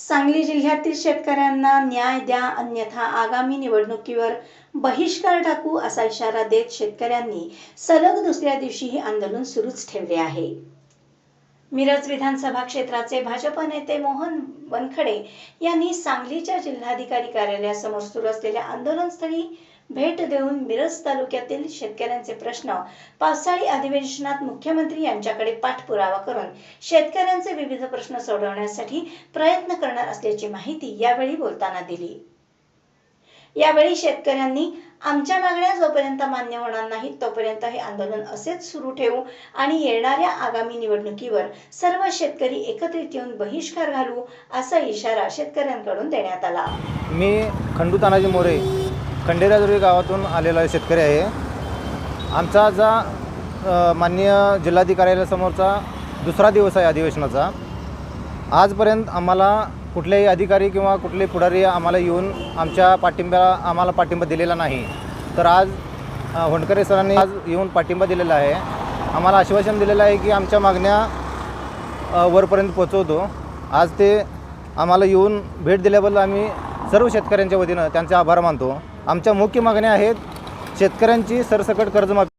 सांगली जिल्ह्यातील शेतकऱ्यांना न्याय द्या अन्यथा आगामी निवडणुकीवर बहिष्कार टाकू असा इशारा देत शेतकऱ्यांनी सलग दुसऱ्या दिवशीही आंदोलन सुरूच ठेवले आहे. मिरज विधानसभा क्षेत्राचे भाजप नेते मोहन बनखडे यांनी सांगलीच्या जिल्हाधिकारी कार्यालयासमोर सुरू असलेल्या आंदोलनस्थळी भेट देऊन मिरज तालुक्यातील शेतकऱ्यांचे प्रश्न पावसाळी अधिवेशनात मुख्यमंत्री यांच्याकडे पाठपुरावा करून शेतकऱ्यांचे विविध प्रश्न सोडवण्यासाठी प्रयत्न करणार असल्याची माहिती यावेळी बोलताना दिली. यावेळी शेतकऱ्यांनी आमच्या मागण्या जोपर्यंत मान्य होणार नाहीत तोपर्यंत हे आंदोलन असेच सुरू ठेवू आणि येणाऱ्या आगामी निवडणुकीवर सर्व शेतकरी एकत्रित येऊन बहिष्कार घालू असा इशारा शेतकऱ्यांकडून देण्यात आला. मी खंडू तानाजी मोरे खंडेराजुरी गावातून आलेला शेतकरी आहे. आमचा जा मान्य माननीय दुसरा दिवस आहे अधिवेशनाचा. आजपर्यंत आम्हाला कुठलेही अधिकारी किंवा कुठले पुढारी आम्हाला येऊन आमच्या पाठिंब्याला आम्हाला पाठिंबा दिलेला नाही. तर आज होंडकरे सरांनी आज येऊन पाठिंबा दिलेला आहे. आम्हाला आश्वासन दिलेलं आहे की आमच्या मागण्या वरपर्यंत पोचवतो. आज ते आम्हाला येऊन भेट दिल्याबद्दल आम्ही सर्व शेतकऱ्यांच्या वतीनं त्यांचे आभार मानतो. आमच्या मुख्य मागण्या आहेत शेतकऱ्यांची सरसकट कर्जमाफी.